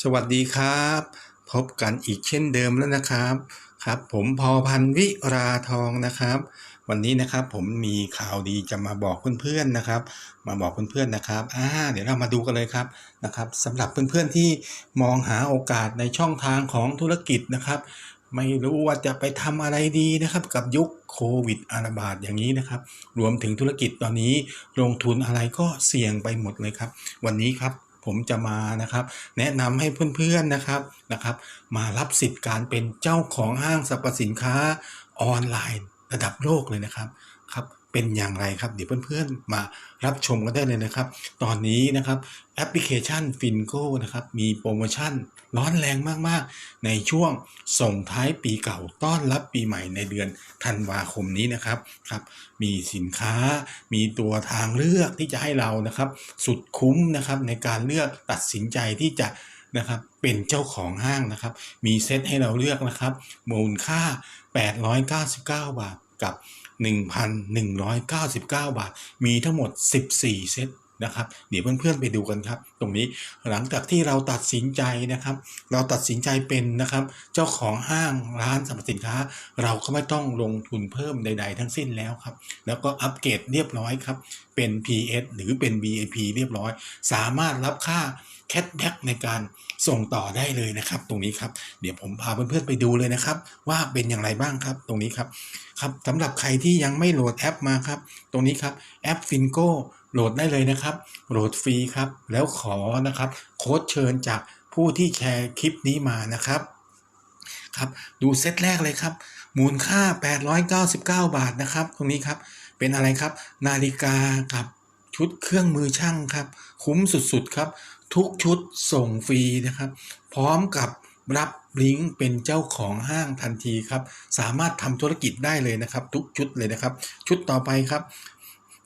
สวัสดีครับ พบกันอีกเช่นเดิมแล้วนะครับครับ ผมพอพันวิราทองนะครับ วันนี้นะครับผมมีข่าวดีจะมาบอกเพื่อนๆนะครับ มาบอกเพื่อนๆนะครับอ่าเดี๋ยวเรามาดูกันเลยครับนะครับสำหรับเพื่อนๆที่มองหาโอกาสในช่องทางของธุรกิจนะครับ ไม่รู้ว่าจะไปทำอะไรดีนะครับ กับยุคโควิดอาระบาดอย่างนี้นะครับ รวมถึงธุรกิจตอนนี้ลงทุนอะไรก็เสี่ยงไปหมดเลยครับ วันนี้ครับ ผมจะมานะครับ แนะนำให้เพื่อนๆนะครับนะครับ มารับสิทธิ์การเป็นเจ้าของห้างสรรพสินค้าออนไลน์ระดับโลกเลยนะครับครับ เป็นอย่างไรครับ เดี๋ยวเพื่อนๆมารับชมกันได้เลยนะครับ ตอนนี้นะครับแอปพลิเคชัน Fingo นะครับมีโปรโมชั่นร้อนแรงมากๆ ในช่วงส่งท้ายปีเก่าต้อนรับปีใหม่ในเดือนธันวาคมนี้นะครับครับ มีสินค้ามีตัวทางเลือกที่จะให้เรานะครับ สุดคุ้มนะครับในการเลือกตัดสินใจที่จะนะครับเป็นเจ้าของห้างนะครับ มีเซตให้เราเลือกนะครับมูลค่า 899 บาท กับ 1,199 บาท มีทั้งหมด 14 เซตนะครับเดี๋ยวเพื่อนๆไปดูกันครับ ตรงนี้หลังจากที่เราตัดสินใจนะครับ เราตัดสินใจเป็นนะครับ เจ้าของห้างร้านสรรพสินค้า เราก็ไม่ต้องลงทุนเพิ่มใด ๆ ทั้งสิ้นแล้วครับ แล้วก็อัปเกรดเรียบร้อยครับ เป็น PS หรือเป็น VIP เรียบร้อย สามารถรับค่าแคทแบ็กในการส่งต่อได้เลยนะครับ ตรงนี้ครับ เดี๋ยวผมพาเพื่อนๆไปดูเลยนะครับ ว่าเป็นอย่างไรบ้างครับ ตรงนี้ครับครับสำหรับใครที่ยังไม่โหลดแอปมาครับ ตรงนี้ครับแอป Fingo โหลดได้เลยนะครับ โหลดฟรีครับ แล้วขอนะครับ โค้ดเชิญจากผู้ที่แชร์คลิปนี้มานะครับครับดูเซตแรกเลยครับ มูลค่า 899 บาทนะครับ ตรงนี้ครับเป็นอะไรครับ นาฬิกากับชุดเครื่องมือช่างครับ คุ้มสุดๆครับ ทุกชุดส่งฟรีนะครับ พร้อมกับรับลิงก์เป็นเจ้าของห้างทันทีครับ สามารถทำธุรกิจได้เลยนะครับ ทุกชุดเลยนะครับ ชุดต่อไปครับ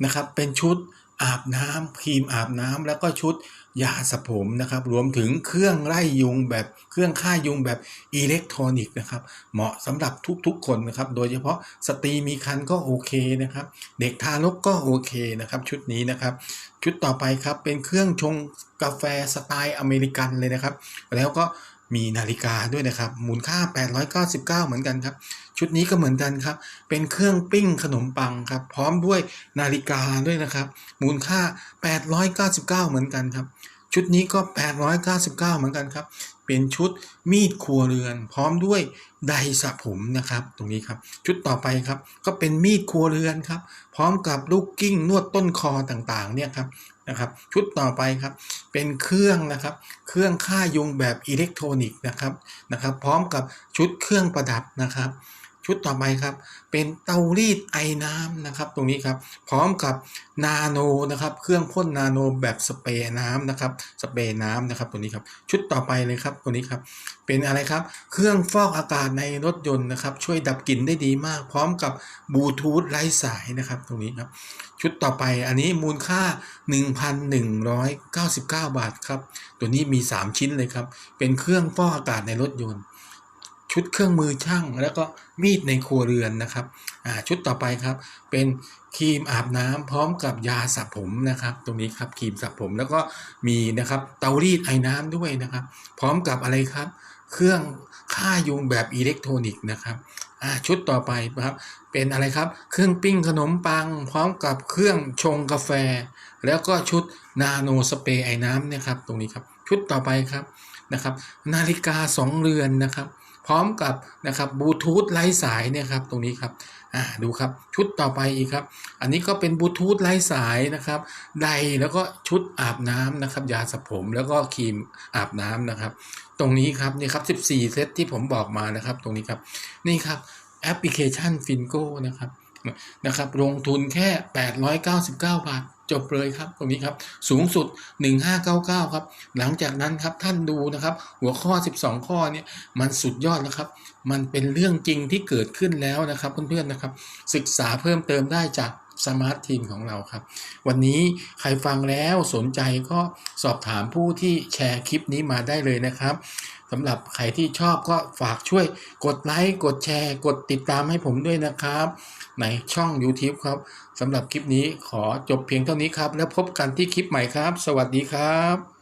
นะครับ เป็นชุด อาบน้ำครีมอาบน้ำแล้วก็ชุดยาสระผมนะครับ รวมถึงเครื่องไล่ยุงแบบเครื่องฆ่ายุงแบบอิเล็กทรอนิกส์นะครับ เหมาะสำหรับทุกๆคนนะครับ โดยเฉพาะสตรีมีครรภ์ก็โอเคนะครับ เด็กทารกก็โอเคนะครับ ชุดนี้นะครับ ชุดต่อไปครับเป็นเครื่องชงกาแฟสไตล์อเมริกันเลยนะครับ แล้วก็ มีนาฬิกาด้วยนะครับมูลค่า 899 เหมือนกันครับ ชุดนี้ก็เหมือนกันครับ เป็นเครื่องปิ้งขนมปังครับ พร้อมด้วยนาฬิกาด้วยนะครับ มูลค่า 899 เหมือนกันครับ ชุดนี้ก็ 899 เหมือนกันครับ เป็นชุดมีดครัวเรือน พร้อมด้วยไดสระผมนะครับ ตรงนี้ครับ ชุดต่อไปครับ ก็เป็นมีดครัวเรือนครับ พร้อมกับลูกกิ้งนวดต้นคอต่างๆ เนี่ยครับ นะครับ ชุดต่อไปครับ เป็นเครื่องนะครับ เครื่องฆ่ายุงแบบอิเล็กทรอนิกส์นะครับนะครับ พร้อมกับชุดเครื่องประดับนะครับ ชุดต่อไปครับ เป็นเตารีดไอน้ำนะครับ ตรงนี้ครับ พร้อมกับนาโนนะครับ เครื่องพ่นนาโนแบบสเปรย์น้ำนะครับ สเปรย์น้ำนะครับ ตัวนี้ครับ ชุดต่อไปเลยครับ ตัวนี้ครับ เป็นอะไรครับ เครื่องฟอกอากาศในรถยนต์นะครับ ช่วยดับกลิ่นได้ดีมาก พร้อมกับบลูทูธไร้สายนะครับ ตรงนี้ครับ ชุดต่อไป อันนี้มูลค่า 1,199 บาทครับ ตัวนี้มี 3 ชิ้นเลยครับ เป็นเครื่องฟอกอากาศในรถยนต์ ชุดเครื่องมือช่าง แล้วก็มีดในครัวเรือนนะครับชุดต่อไปครับ เป็นครีมอาบน้ำพร้อมกับยาสระผมนะครับ ตรงนี้ครับครีมสระผมแล้วก็มีนะครับเตารีดไอ้น้ำด้วยนะครับ พร้อมกับอะไรครับ เครื่องฆ่ายุงแบบอิเล็กทรอนิกส์นะครับชุดต่อไปนะครับเป็นอะไรครับ เครื่องปิ้งขนมปัง พร้อมกับเครื่องชงกาแฟ แล้วก็ชุดนาโนสเปรย์ไอ้น้ำเนี่ยครับตรงนี้ครับชุดต่อไปครับนะครับ นาฬิกาสองเรือนนะครับ พร้อมกับนะครับบลูทูธไร้สายเนี่ยครับตรงนี้ครับอ่าดูครับชุดต่อไปอีกครับ อันนี้ก็เป็นบลูทูธไร้สายนะครับไดแล้วก็ชุดอาบน้ำนะครับยาสระผมแล้วก็ครีมอาบน้ำนะครับ ตรงนี้ครับนี่ครับ 14 เซตที่ผมบอกมานะครับ ตรงนี้ครับนี่ครับแอปพลิเคชัน Fingo นะครับนะครับลงทุนแค่ 899 บาท จบเลยครับตรงนี้ครับสูงสุด 1599 ครับ หลังจากนั้นครับท่านดูนะครับ หัวข้อ 12 ข้อเนี่ยมันสุดยอดแล้วครับ มันเป็นเรื่องจริงที่เกิดขึ้นแล้วนะครับ เพื่อนๆนะครับ ศึกษาเพิ่มเติมได้จาก สมาร์ททีมของเราครับ วันนี้ใครฟังแล้วสนใจก็สอบถามผู้ที่แชร์คลิปนี้มาได้เลยนะครับสำหรับใครที่ชอบก็ฝากช่วยกดไลค์กดแชร์ กดติดตามให้ผมด้วยนะครับ ในช่อง YouTube ครับสำหรับคลิปนี้ขอจบเพียงเท่านี้ครับ แล้วพบกันที่คลิปใหม่ครับ สวัสดีครับ